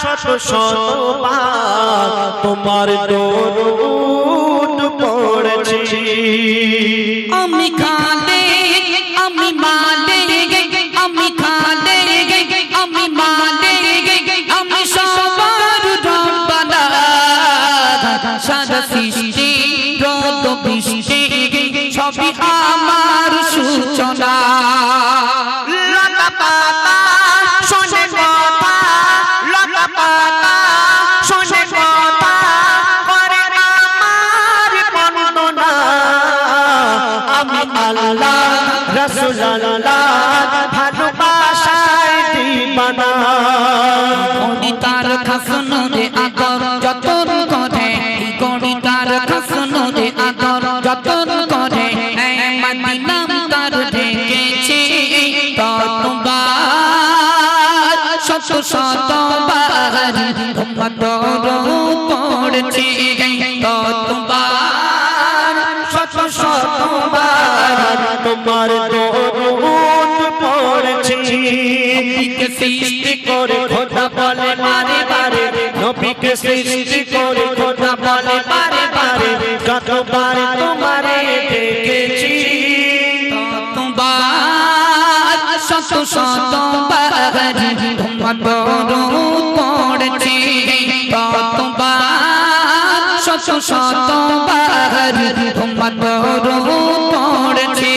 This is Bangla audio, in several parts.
শত শতবার তোমার দরুদ পড়েছি। আমি খালে আমি মালে আল্লাহ রসুল আল্লাহ ভালোবাসায় দিবানা। গণিতার খাসন রে আদর যতন করে, গণিতার খাসন রে আদর যতন করে মদিনাম তার রেখেছে ততবার। শত শতবার তোমার পড়ছে, ততবার। তোমার দরুদ পড়ছি নবীকে সৃষ্টি করে খোদা বলে বারে বারে নবীকে সৃষ্টি করে খোদা বলে বারে বারে যতবার তোমারে দেখেছি তোমার শত শতবার তোমার পড়ছে তোমার শত শতবার তোমার পড়ছে।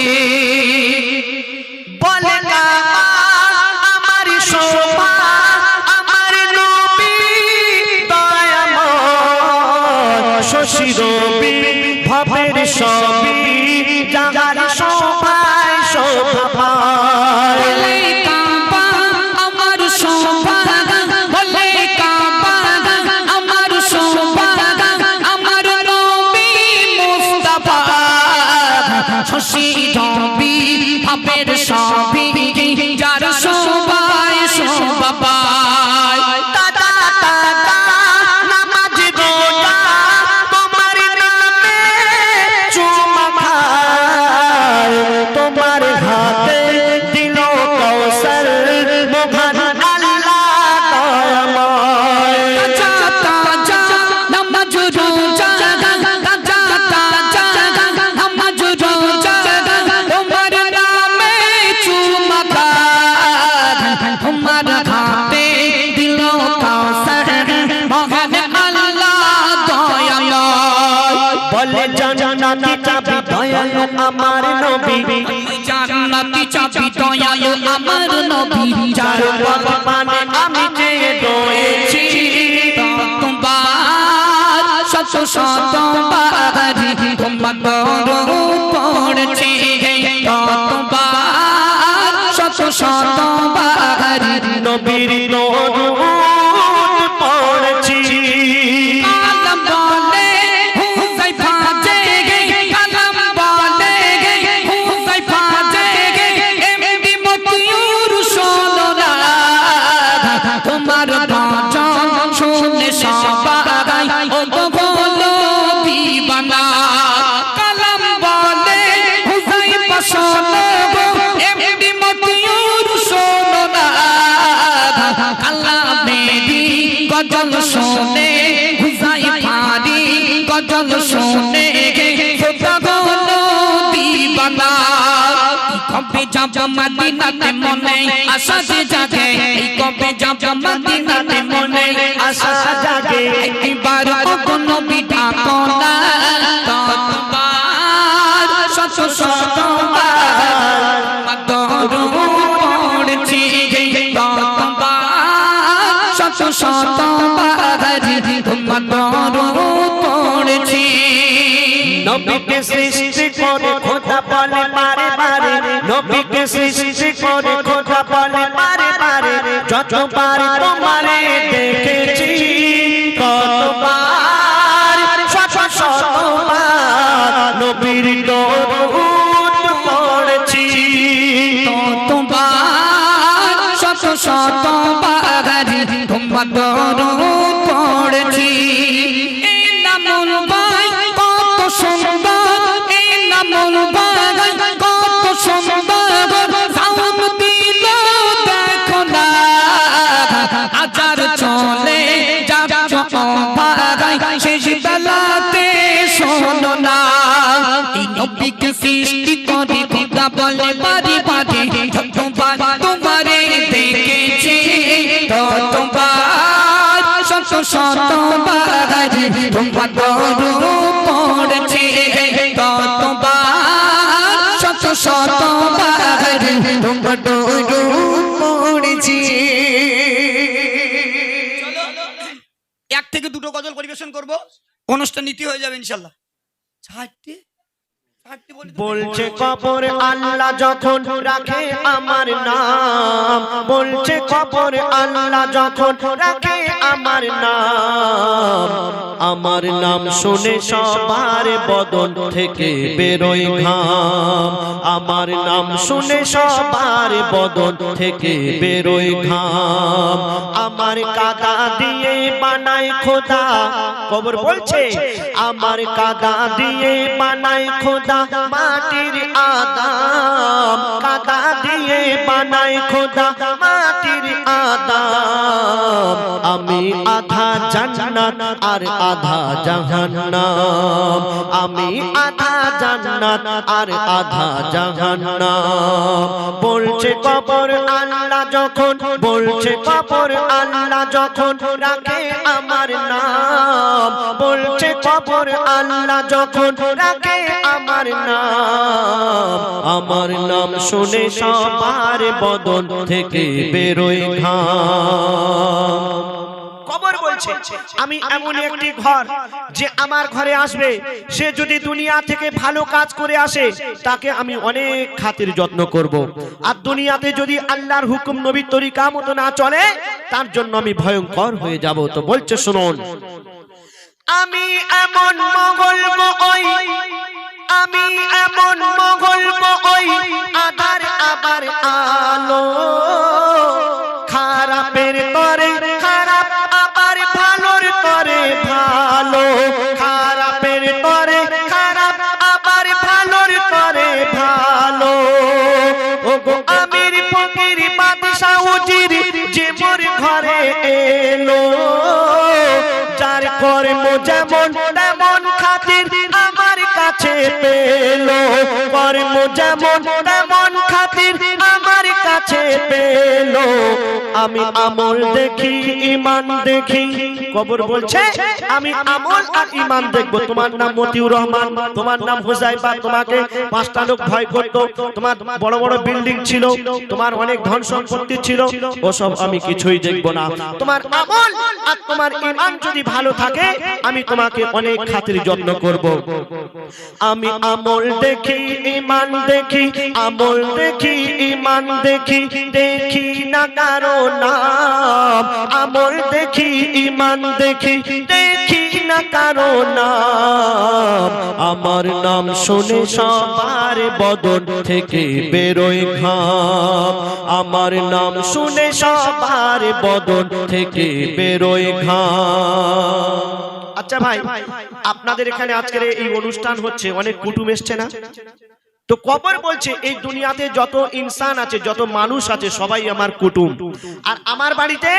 আমার নবী। জান্নাতি চাবি দয়ালু আমার নবী। যার ভগবানে আমি চেয়ে রয়েছি। তোমার শত শত শতবার তোমার পড়ছে। তোমার শত শত শতবার নবীর দরুদ শোনে হুসাইফারি গজল শোনে কবে যাব মদিনাতে মনে আশা যে জাগে? কবে যাব মদিনাতে মনে আশা জাগে? একবার কোনো বিটা কোনা ততবার শত শতবার মদরু পড়ছি। ততবার শত শতবার মদরু পড়ছি। নবীকে সৃষ্টি করে খোদা বলে বারে বারে নবীকে সৃষ্টি করে খোদা বলে বারে বারে যতবার তোমারে দেখেছি সৃষ্টি করে, খোদা বলে তোমারে দেখেছি তোমার তোমার এক থেকে দুটো গজল পরিবেশন করব। অনুষ্ঠান নীতি হয়ে যাবে ইনশাল্লাহ। চারটে। বলছে কবর আল্লাহ যখন রাখে আমার নাম। বলছে কবর আল্লাহ যখন রাখে আমার নাম। আমার নাম শুনে সবার বদন থেকে বেরোয় ঘাম। আমার নাম শুনে সবার বদন থেকে বেরোয় ঘাম। আমার কাদা দিয়ে বানায় খোদা। কবর বলছে আমার কাদা দিয়ে বানায় খোদা। মাটির আদাম। কাদা দিয়ে বানায় খোদা, মাটির আদাম। আমি আধা জান্নাত আর আধা জাহান্নাম। আমি আধা জান্নাত আর আধা জাহান্নাম। বলছে কবর আল্লাহ যখন, বলছে কবর আল্লাহ যখন রাখে আমার নাম। বলছে কবর আল্লাহ যখন রাখে আমার নাম। আমার নাম শুনে সবার বদন থেকে বেরোয় ঘাম। আমি এমন একটি ঘর যে আমার ঘরে আসবে, সে যদি দুনিয়া থেকে ভালো কাজ করে আসে, তাকে আমি অনেক খাতির যত্ন করব। আর দুনিয়াতে যদি আল্লাহর হুকুম নবীর তরিকা মতো না চলে, তার জন্য আমি ভয়ঙ্কর হয়ে যাব। তো বলছে, শুনুন। আমি এমন মঙ্গল ওই আমি এমন মঙ্গল ওই আধার আবার আলো খারাপের করে যেমন তেমন খাতির আমার কাছে পেল। কর্ম যেমন তেমন কাছে পেল। আমি আমল দেখি ইমান দেখি। কবর বলছে, আমি আমল আর ইমান দেখব। তোমার নাম মতিউর রহমান, তোমার নাম হুজাইফা, তোমাকে পাঁচটা লোক ভয় করত। তোমার বড় বড় বিল্ডিং ছিল, তোমার অনেক ধন সম্পত্তি ছিল, ওসব আমি কিছুই দেখব না। তোমার আমল আর তোমার ইমান যদি ভালো থাকে, আমি তোমাকে অনেক খাতির যত্ন করব। আমি আমল দেখি ইমান দেখি, আমল দেখি ইমান দেখি। দেখি দেখি না কারও নাম। আমল দেখি ইমান দেখি দেখি না কারও নাম। আমার নাম শুনে সবার বদন থেকে বেরোয় ঘাম। আমার নাম শুনে সবার বদন থেকে বেরোয় ঘাম। আচ্ছা ভাই, আপনাদের এখানে আজকের এই অনুষ্ঠান হচ্ছে, অনেক কুটুম এসছে না? তো কবর বলছে, এই দুনিয়াতে যত ইনসান আছে, যত মানুষ আছে, সবাই আমার কুটুম। আর আমার বাড়িতে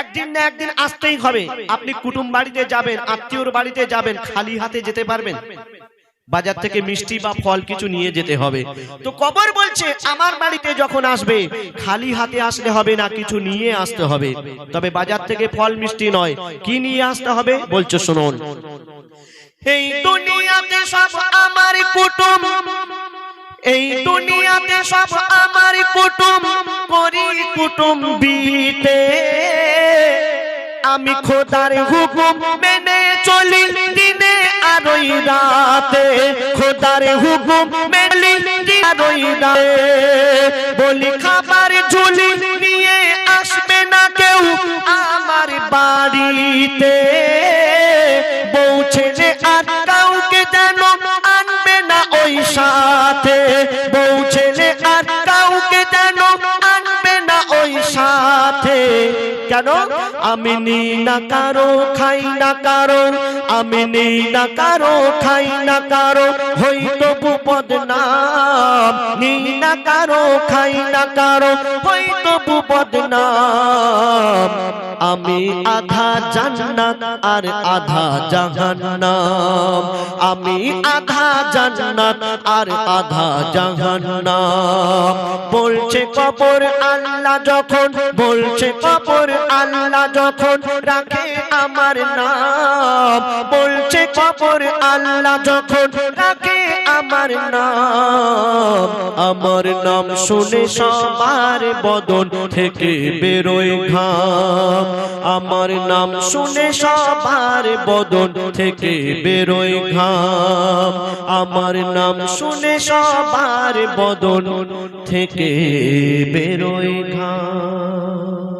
একদিন না একদিন আসতেই হবে। আপনি কুটুম বাড়িতে যাবেন, আত্মীয়র বাড়িতে যাবেন, খালি হাতে যেতে পারবেন। বাজার থেকে মিষ্টি বা ফল কিছু নিয়ে যেতে হবে। তো কবর বলছে, আমার বাড়িতে যখন আসবে, খালি হাতে আসলে হবে না, কিছু নিয়ে আসতে হবে। তবে বাজার থেকে ফল মিষ্টি নয়, কি নিয়ে আসতে হবে? বলছে, শুনুন। এই দুনিয়াতে সব আমার কুটুম। এই দুনিয়াতে সব আমার কুটুম করি কুটুম বিতে আমি খোদার হুকুম মেনে চলি দিনে আর ওই রাতে। খোদার হুকুম দিনে আর ওই রাতে। বলি খাবার ঝুলি নিয়ে আসবে না কেউ আমার বাড়িতে। কেন আমি নি না কারও খাই না কারও। আমি নি না কারও খাই না কারও। হই তবু বদনাম। নিই না কারও, খাই না কারও, হয়তো বদনাম। আমি আধা জান্নাত আর আধা জাহান্নাম। আমি আধা জান্নাত আর আধা জাহান্নাম। বলছে কবর আল্লাহ যখন, বলছে কবর আল্লাহ যখন রাখে আমার নাম। বলছে কবর আল্লাহ যখন রাখে আমার নাম। আমার নাম শুনে সবার বদন থেকে বেরোয় ঘাম। আমার নাম শুনে সবার বদন থেকে বেরোয় ঘাম। আমার নাম শুনে সবার বদন থেকে বেরোয় ঘাম।